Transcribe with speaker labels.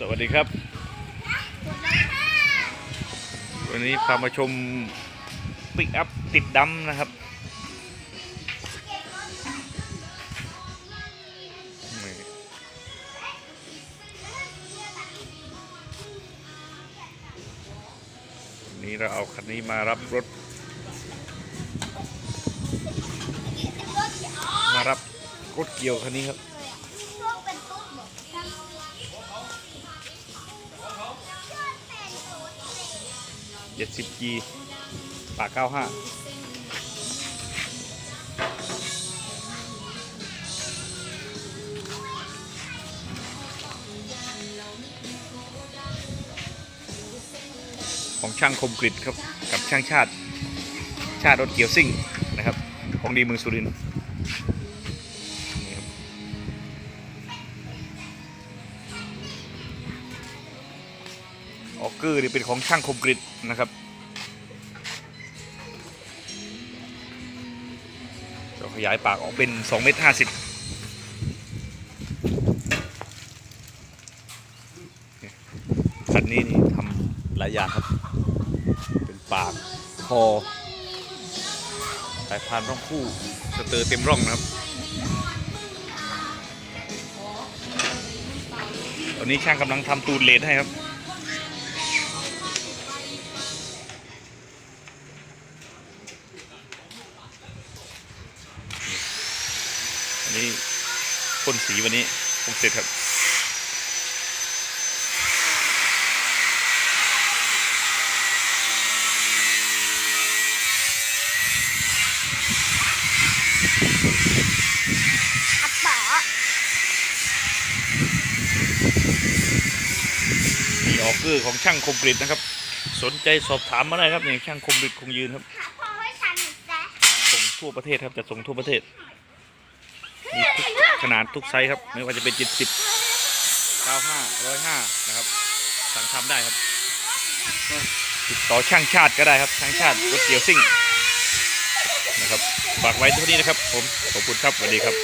Speaker 1: สวัสดีครับ วันนี้พามาชมปิกอัพติดดำนะครับนี่เราเอาคันนี้มารับรถ มารับรถเกี่ยวคันนี้ครับ เจ็ดสิบจีปากเก้าห้าของช่างคมกริดครับ กับช่างชาติชาติรถเกียวซิ่งนะครับ ของดีเมืองสุรินทร์ ออกเกอร์นี่เป็นของช่างคมกริดนะครับจะขยายปากออกเป็น2เมตร50คันนี้นี่ทำหลายอย่างครับ เป็นปากคอสายพานร่องคู่สเตอร์เต็มร่องนะครับ ตอนนี้ช่างกำลังทำตูนเลนให้ครับ นนี้พ่นสีวันนี้ ผมเสร็จครับ
Speaker 2: อัปป๋า
Speaker 1: มีออกเกอร์ของช่างคมกริดนะครับ สนใจสอบถามมาได้ครับนี่ช่างคมกริดคงยืนครับ
Speaker 2: หาพ่อให้ฉันนะ
Speaker 1: ส่งทั่วประเทศครับจะส่งทั่วประเทศ มีทุกขนาดทุกไซส์ครับ ไม่ว่าจะเป็น70 95 105นะครับ สั่งทำได้ครับ ติดต่อช่างชาติก็ได้ครับ ช่างชาติรถเกียวซิ่งนะครับ ฝากไว้เท่านี้นะครับ ผม ขอบคุณครับสวัสดีครับ